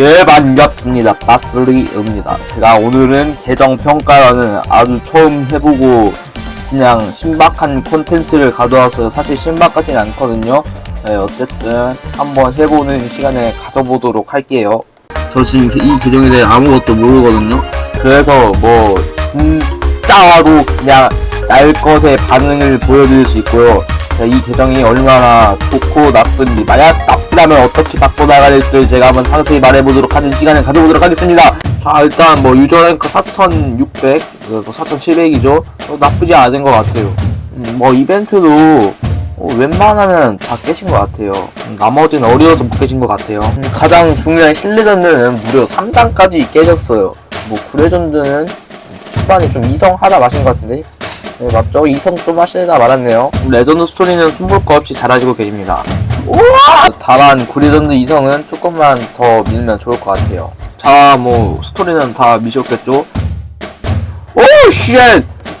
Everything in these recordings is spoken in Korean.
예 반갑습니다. 바슬리입니다. 제가 오늘은 계정 평가라는 아주 처음 해보고 그냥 신박한 콘텐츠를 가져와서 사실 신박하진 않거든요. 네, 어쨌든 한번 해보는 시간을 가져보도록 할게요. 저 지금 이 계정에 대해 아무것도 모르거든요. 그래서 뭐 진짜로 그냥 날 것의 반응을 보여드릴 수 있고요. 네, 이 계정이 얼마나 좋고 나쁜지 만약 나쁘다면 어떻게 바꿔나갈지 제가 한번 상세히 말해보도록 하는 시간을 가져보도록 하겠습니다. 자 일단 뭐 유저 랭크 4600 그리고 4700이죠? 어, 나쁘지 않은 것 같아요. 음, 뭐 이벤트도 어, 웬만하면 다 깨신 것 같아요. 음, 나머지는 어려워서 못 깨신 것 같아요. 음, 가장 중요한 실내전들은 무려 3장까지 깨졌어요. 뭐 구레전드는 초반에 좀 이성하다 마신 것 같은데 네, 맞죠? 이성 좀 하시다 말았네요. 레전드 스토리는 손볼 거 없이 잘하시고 계십니다. 우와! 다만 구리전드 이성은 조금만 더 밀면 좋을 것 같아요. 자, 뭐 스토리는 다 미셨겠죠? 오, 쉣!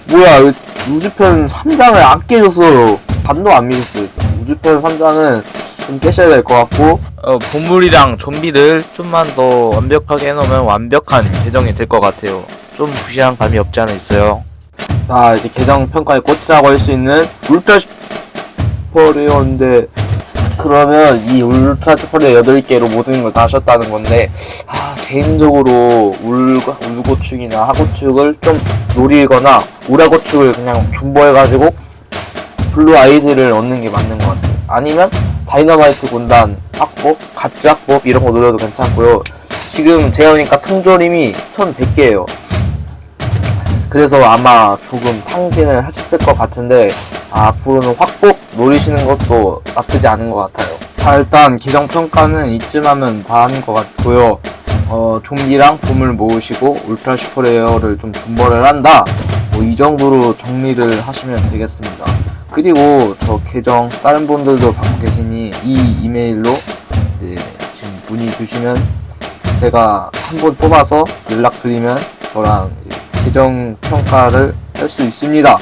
뭐야, 왜 우주편 3장을 안 깨졌어요. 반도 안 미셨어요. 우주편 3장은 좀 깨셔야 될 것 같고, 어, 보물이랑 좀비를 좀만 더 완벽하게 해놓으면 완벽한 계정이 될 것 같아요. 좀 부실한 감이 없지 않아 있어요. 아 이제 계정 평가의 꽃이라고 할 수 있는 울트라 슈퍼레어인데 그러면 이 울트라 슈퍼레어 8개로 모든 걸 다 하셨다는 건데 아 개인적으로 울, 울고축이나 하고축을 좀 노리거나 우라고축을 그냥 존버해가지고 블루 아이즈를 얻는 게 맞는 것 같아요. 아니면 다이너마이트 군단 확법, 가짜 확법 이런 거 노려도 괜찮고요. 지금 제가 보니까 통조림이 1100개예요 그래서 아마 조금 탕진을 하셨을 것 같은데 아, 앞으로는 확복 노리시는 것도 나쁘지 않은 것 같아요. 자 일단 계정 평가는 이쯤 하면 다 하는 것 같고요. 어 좀비랑 봄을 모으시고 울트라 슈퍼레어를 좀 존버를 한다. 뭐 이 정도로 정리를 하시면 되겠습니다. 그리고 저 계정 다른 분들도 받고 계시니 이 이메일로 이제 지금 문의 주시면 제가 한 번 뽑아서 연락드리면 저랑 계정 평가를 할 수 있습니다.